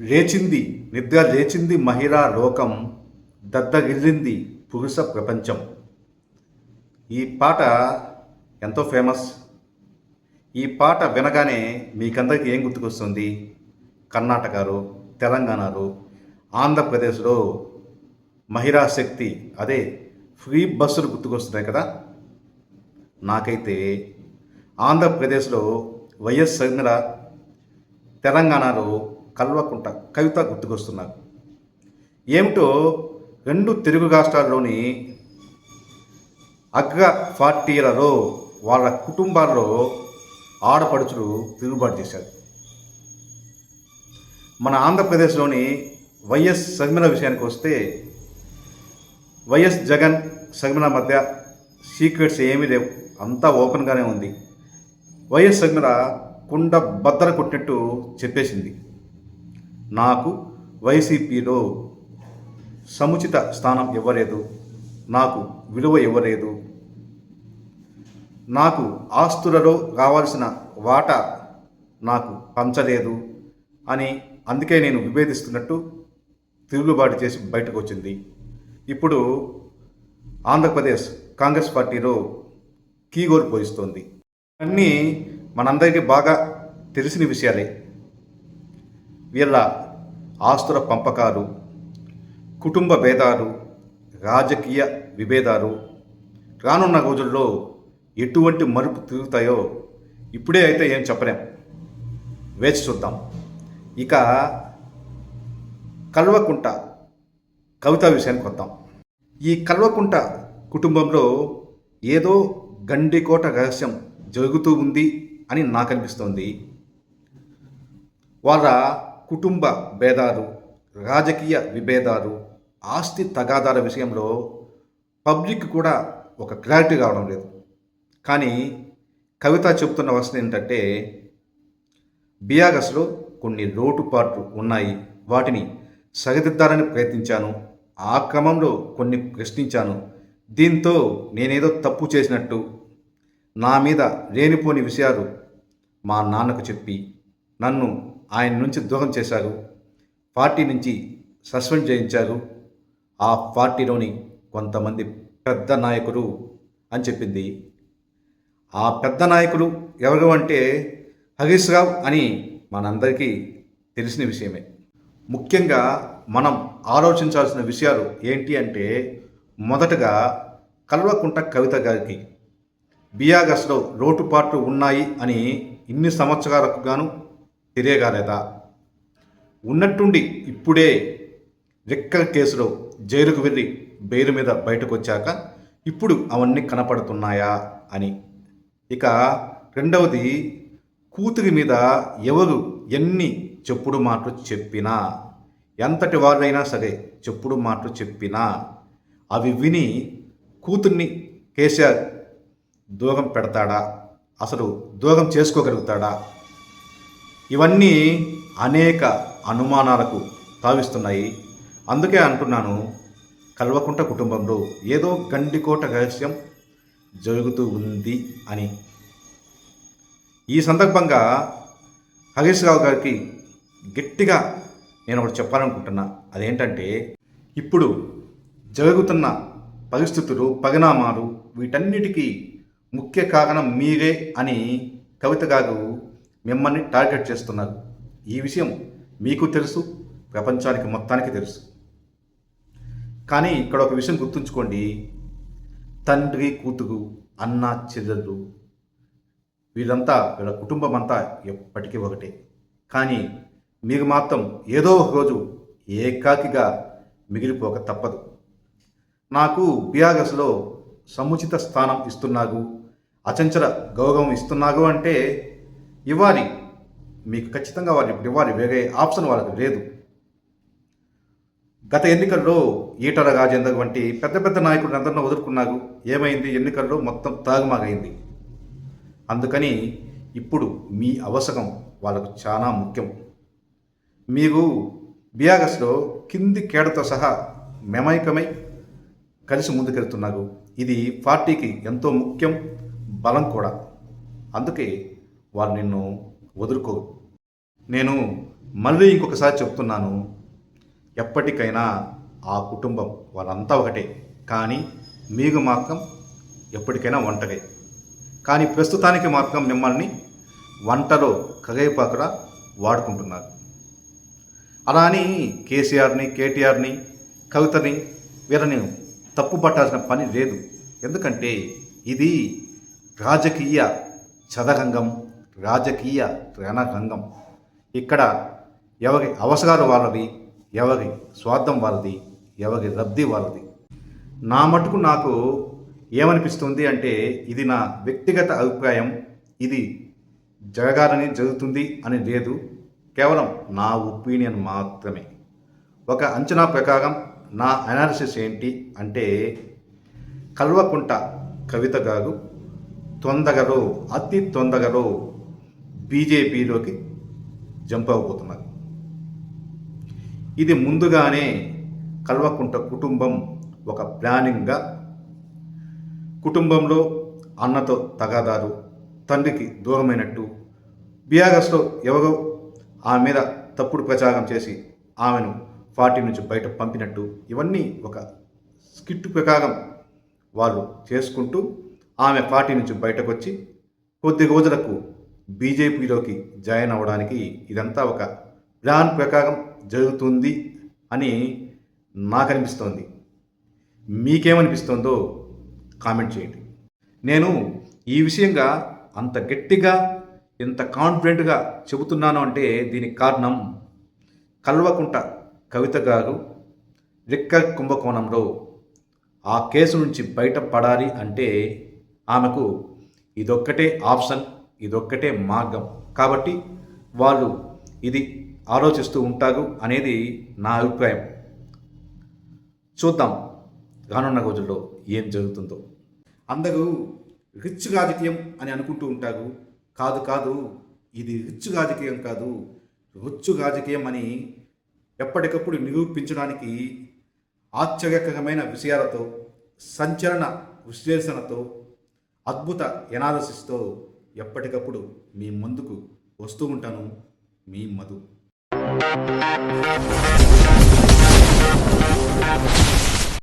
లేచింది నిద్ర లేచింది మహిళా లోకం దద్దగిల్లింది పురుష ప్రపంచం. ఈ పాట ఎంతో ఫేమస్. ఈ పాట వినగానే మీకందరికీ ఏం గుర్తుకొస్తుంది? కర్ణాటకలో తెలంగాణలో ఆంధ్రప్రదేశ్లో మహిళా శక్తి అదే ఫ్రీ బస్సులు గుర్తుకొస్తున్నాయి కదా? నాకైతే ఆంధ్రప్రదేశ్లో వైఎస్ షర్మిల తెలంగాణలో కల్వకుంట కవిత గుర్తుకొస్తున్నారు ఏమిటో రెండు తెలుగు రాష్ట్రాల్లోని అగ్ర పార్టీలలో వాళ్ళ కుటుంబాల్లో ఆడపడుచులు తిరుగుబాటు చేశారు. మన ఆంధ్రప్రదేశ్లోని వైఎస్ షర్మిల విషయానికి వస్తే వైఎస్ జగన్ షర్మిల మధ్య సీక్రెట్స్ ఏమీ లేవు అంతా ఓపెన్గానే ఉంది. వైఎస్ షర్మిల కుండ బద్దలు కొట్టినట్టు చెప్పేసింది. నాకు వైసీపీలో సముచిత స్థానం ఇవ్వలేదు నాకు విలువ ఇవ్వలేదు. నాకు ఆస్తులలో కావాల్సిన వాటా నాకు పంచలేదు అని అందుకే నేను విభేదిస్తున్నట్టు తిరుగుబాటు చేసి బయటకు వచ్చింది. ఇప్పుడు ఆంధ్రప్రదేశ్ కాంగ్రెస్ పార్టీలో కీగోరు పోయిస్తోంది. అన్నీ మనందరికీ బాగా తెలిసిన విషయాలే. వీళ్ళ ఆస్తుల పంపకాలు కుటుంబ భేదాలు రాజకీయ విభేదాలు రానున్న రోజుల్లో ఎటువంటి మరుపు తిరుగుతాయో ఇప్పుడే అయితే ఏం చెప్పలేం. వేచి చూద్దాం. ఇక కల్వకుంట కవిత విషయానికి వద్దాం. ఈ కల్వకుంట కుటుంబంలో ఏదో గండికోట రహస్యం జరుగుతూ ఉంది అని నాకు అనిపిస్తోంది వాళ్ళ కుటుంబ భేదాలు రాజకీయ విభేదాలు ఆస్తి తగాదాల విషయంలో పబ్లిక్ కూడా ఒక క్లారిటీ రావడం లేదు. కానీ కవిత చెబుతున్న వసతి ఏంటంటే బియాగస్లో కొన్ని లోటుపాట్లు ఉన్నాయి. వాటిని సరిదిద్దాలని ప్రయత్నించాను. ఆ క్రమంలో కొన్ని ప్రశ్నించాను. దీంతో నేనేదో తప్పు చేసినట్టు నా మీద లేనిపోని విషయాలు మా నాన్నకు చెప్పి నన్ను ఆయన నుంచి దూరం చేశారు. పార్టీ నుంచి సస్పెండ్ చేయించారు. ఆ పార్టీలోని కొంతమంది పెద్ద నాయకులు అని చెప్పింది. ఆ పెద్ద నాయకులు ఎవరు అంటే హరీష్ రావు అని మనందరికీ తెలిసిన విషయమే. ముఖ్యంగా మనం ఆలోచించాల్సిన విషయాలు ఏంటి అంటే మొదటగా కల్వకుంట కవిత గారికి బియాగస్లో లోటుపాట్లు ఉన్నాయి అని ఇన్ని సంవత్సరాలకు గాను తెలియగాలేదా ఉన్నట్టుండి ఇప్పుడే రెక్కల కేసులో జైలుకు వెళ్ళి బెయిల్ మీద బయటకు వచ్చాక ఇప్పుడు అవన్నీ కనపడుతున్నాయా అని. ఇక రెండవది కూతురి మీద ఎవరు ఎన్ని చెప్పుడు మాటలు చెప్పినా ఎంతటి వాళ్ళైనా సరే చెప్పుడు మాటలు చెప్పినా అవి విని కూతుర్ని కేసీఆర్ దూరం పెడతాడా? అసలు దూరం చేసుకోగలుగుతాడా? ఇవన్నీ అనేక అనుమానాలకు తావిస్తున్నాయి. అందుకే అంటున్నాను కల్వకుంట కుటుంబంలో ఏదో గండికోట రహస్యం జరుగుతూ ఉంది అని. ఈ సందర్భంగా హరీష్ రావు గారికి గట్టిగా నేను ఒకటి చెప్పాలనుకుంటున్నా. అదేంటంటే ఇప్పుడు జరుగుతున్న పరిస్థితులు పరిణామాలు వీటన్నిటికీ ముఖ్య కారణం మీరే అని కవిత గారు మిమ్మల్ని టార్గెట్ చేస్తున్నారు. ఈ విషయం మీకు తెలుసు ప్రపంచానికి మొత్తానికి తెలుసు. కానీ ఇక్కడ ఒక విషయం గుర్తుంచుకోండి. తండ్రి కూతురు అన్న చెల్లెళ్ళు వీళ్ళంతా వీళ్ళ కుటుంబం అంతా ఎప్పటికీ ఒకటే. కానీ మీరు మాత్రం ఏదో ఒక రోజు ఏకాకిగా మిగిలిపోక తప్పదు. నాకు బియాగస్లో సముచిత స్థానం ఇస్తున్నాగు అచంచల గౌరవం ఇస్తున్నాగు అంటే ఇవ్వాలి. మీకు ఖచ్చితంగా వాళ్ళు ఇప్పుడు ఇవ్వాలి. వేరే ఆప్షన్ వాళ్ళకి లేదు. గత ఎన్నికల్లో ఈటల రాజేందర్ వంటి పెద్ద పెద్ద నాయకుడిని అందరినో వదులుకున్నారు. ఏమైంది? ఎన్నికల్లో మొత్తం తాగుమాగైంది అందుకని ఇప్పుడు మీ అవసరం వాళ్ళకు చాలా ముఖ్యం. మీరు బియాగస్లో కింది కేడతో సహా మెమైకమై కలిసి ముందుకెళ్తున్నారు. ఇది పార్టీకి ఎంతో ముఖ్యం బలం కూడా. అందుకే వారు నిన్ను వదులుకో. నేను మళ్ళీ ఇంకొకసారి చెప్తున్నాను ఎప్పటికైనా ఆ కుటుంబం వాళ్ళంతా ఒకటే కానీ మీకు మాత్రం ఎప్పటికైనా వంటలే కానీ ప్రస్తుతానికి మాత్రం మిమ్మల్ని వంటలో కగైపాకులా వాడుకుంటున్నారు. అలా అని కేసీఆర్ని కేటీఆర్ని కవితని వీళ్ళని తప్పు పట్టాల్సిన పని లేదు. ఎందుకంటే ఇది రాజకీయ చదరంగం. రాజకీయ రణరంగం. ఇక్కడ ఎవరి అవసరాలు వాళ్ళది ఎవరి స్వార్థం వాళ్ళది ఎవరి లబ్ధి వాళ్ళది. నా మటుకు నాకు ఏమనిపిస్తుంది అంటే ఇది నా వ్యక్తిగత అభిప్రాయం ఇది జరగాలని జరుగుతుంది అని లేదు. కేవలం నా ఒపీనియన్ మాత్రమే. ఒక అంచనా ప్రకారం నా అనాలిసిస్ ఏంటి అంటే కల్వకుంట కవిత గారు తొందరలో అతి తొందరలో బీజేపీలోకి జంప్ అవ్వబోతున్నారు ఇది ముందుగానే కల్వకుంట కుటుంబం ఒక ప్లానింగ్గా కుటుంబంలో అన్నతో తగాదారు తండ్రికి దూరమైనట్టు బిఆర్ఎస్లో ఎవరో ఆమె మీద తప్పుడు ప్రచారం చేసి ఆమెను పార్టీ నుంచి బయట పంపినట్టు ఇవన్నీ ఒక స్కిట్ ప్రకారం వాళ్ళు చేసుకుంటూ ఆమె పార్టీ నుంచి బయటకు వచ్చి కొద్ది రోజులకు బీజేపీలోకి జాయిన్ అవ్వడానికి ఇదంతా ఒక ప్లాన్ ప్రకారం జరుగుతుంది అని నాకు అనిపిస్తోంది మీకేమనిపిస్తుందో కామెంట్ చేయండి. నేను ఈ విషయంగా అంత గట్టిగా ఎంత కాన్ఫిడెంట్గా చెబుతున్నాను అంటే దీనికి కారణం కల్వకుంట కవిత గారు రిక్క కుంభకోణంలో ఆ కేసు నుంచి బయటపడాలి అంటే ఆమెకు ఇదొక్కటే ఆప్షన్. ఇదొక్కటే మార్గం. కాబట్టి వాళ్ళు ఇది ఆలోచిస్తూ ఉంటారు అనేది నా అభిప్రాయం. చూద్దాం రానున్న రోజుల్లో ఏం జరుగుతుందో. అందరూ రిచ్ రాజకీయం అని అనుకుంటూ ఉంటారు. కాదు కాదు ఇది రిచ్ రాజకీయం కాదు. రుచ్చు రాజకీయం అని ఎప్పటికప్పుడు నిరూపించడానికి ఆశ్చర్యకరమైన విషయాలతో సంచలన విశ్లేషణతో అద్భుత ఎనాలసిస్తో ఎప్పటికప్పుడు మీ ముందుకు వస్తూ ఉంటాను. మీ మధు.